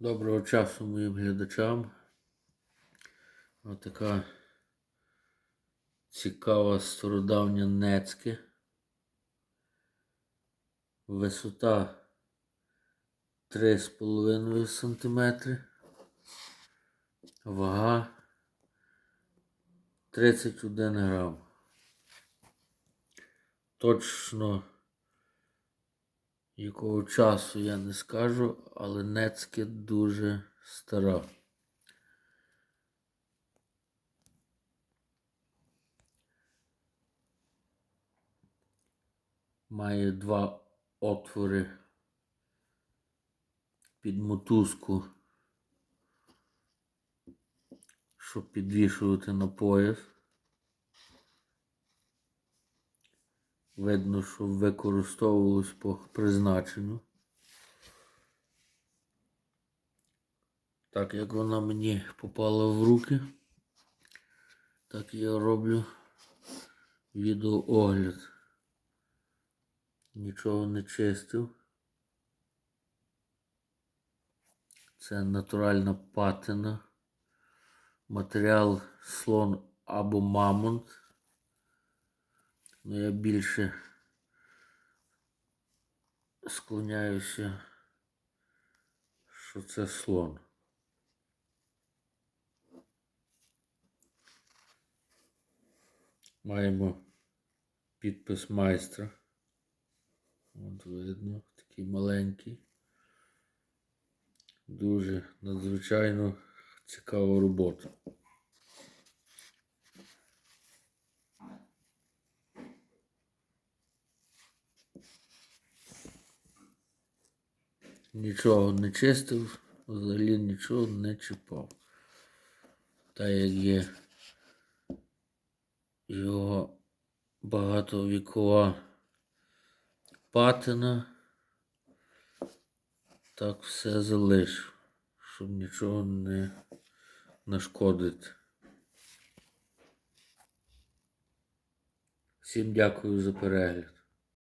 Доброго часу моїм глядачам. Отака цікава стародавня нецьке. Висота 3,5 см. Вага 31 грам. Точно якого часу я не скажу, але нецьке дуже стара. Має два отвори під мотузку, щоб підвішувати на пояс. Видно, що використовувалось по призначенню. Так як вона мені попала в руки, так я роблю відеоогляд. Нічого не чистив. Це натуральна патина. Матеріал слон або мамонт. Ну, я більше склоняюся, що це слон. Маємо підпис майстра. От видно, такий маленький. Дуже надзвичайно цікава робота. Нічого не чистив, взагалі нічого не чіпав. Та як є його багатовікова патина, так все залишив, щоб нічого не нашкодити. Всім дякую за перегляд.